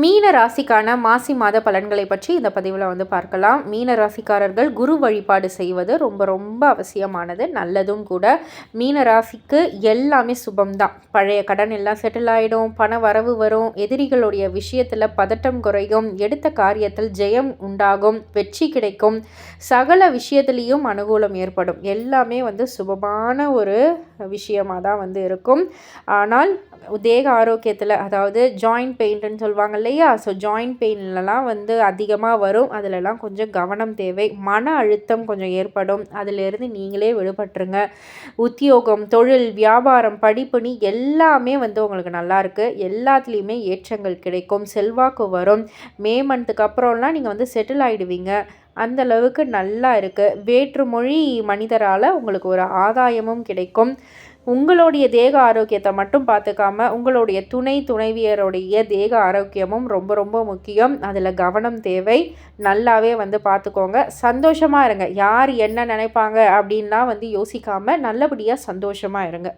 மீன ராசிக்கான மாசி மாத பலன்களை பற்றி இந்த பதிவில் வந்து பார்க்கலாம். மீன ராசிக்காரர்கள் குரு வழிபாடு செய்வது ரொம்ப ரொம்ப அவசியமானது. நல்லதும் கூட. மீன ராசிக்கு எல்லாமே சுபம்தான். பழைய கடன் எல்லாம் செட்டில் ஆகிடும் பண வரவு வரும். எதிரிகளுடைய விஷயத்தில் பதட்டம் குறையும். எடுத்த காரியத்தில் ஜெயம் உண்டாகும். வெற்றி கிடைக்கும். சகல விஷயத்துலேயும் அனுகூலம் ஏற்படும். எல்லாமே வந்து சுபமான ஒரு விஷயமாக தான் வந்து இருக்கும். ஆனால் தேக ஆரோக்கியத்தில் அதாவது ஜாயிண்ட் பெயிண்ட்டுன்னு சொல்லுவாங்க இல்லையா? ஸோ ஜாயிண்ட் பெயின்லலாம் வந்து அதிகமாக வரும். அதிலலாம் கொஞ்சம் கவனம் தேவை. மன அழுத்தம் கொஞ்சம் ஏற்படும். அதிலேருந்து நீங்களே விடுபட்டுருங்க. உத்தியோகம் தொழில் வியாபாரம் படிப்புனி எல்லாமே வந்து உங்களுக்கு நல்லாயிருக்கு. எல்லாத்துலேயுமே ஏற்றங்கள் கிடைக்கும். செல்வாக்கு வரும். மே மந்த்துக்கு அப்புறம்லாம் நீங்கள் வந்து செட்டில் ஆகிடுவீங்க அந்த அளவுக்கு நல்லா இருக்குது வேற்றுமொழி மனிதரால் உங்களுக்கு ஒரு ஆதாயமும் கிடைக்கும். உங்களுடைய தேக ஆரோக்கியத்தை மட்டும் பார்த்துக்காம உங்களுடைய துணை துணைவியருடைய தேக ஆரோக்கியமும் ரொம்ப ரொம்ப முக்கியம். அதில் கவனம் தேவை. நல்லாவே வந்து பார்த்துக்கோங்க. சந்தோஷமாக இருங்க. யார் என்ன நினைப்பாங்க அப்படின்லாம் வந்து யோசிக்காமல் நல்லபடியாக சந்தோஷமாக இருங்க.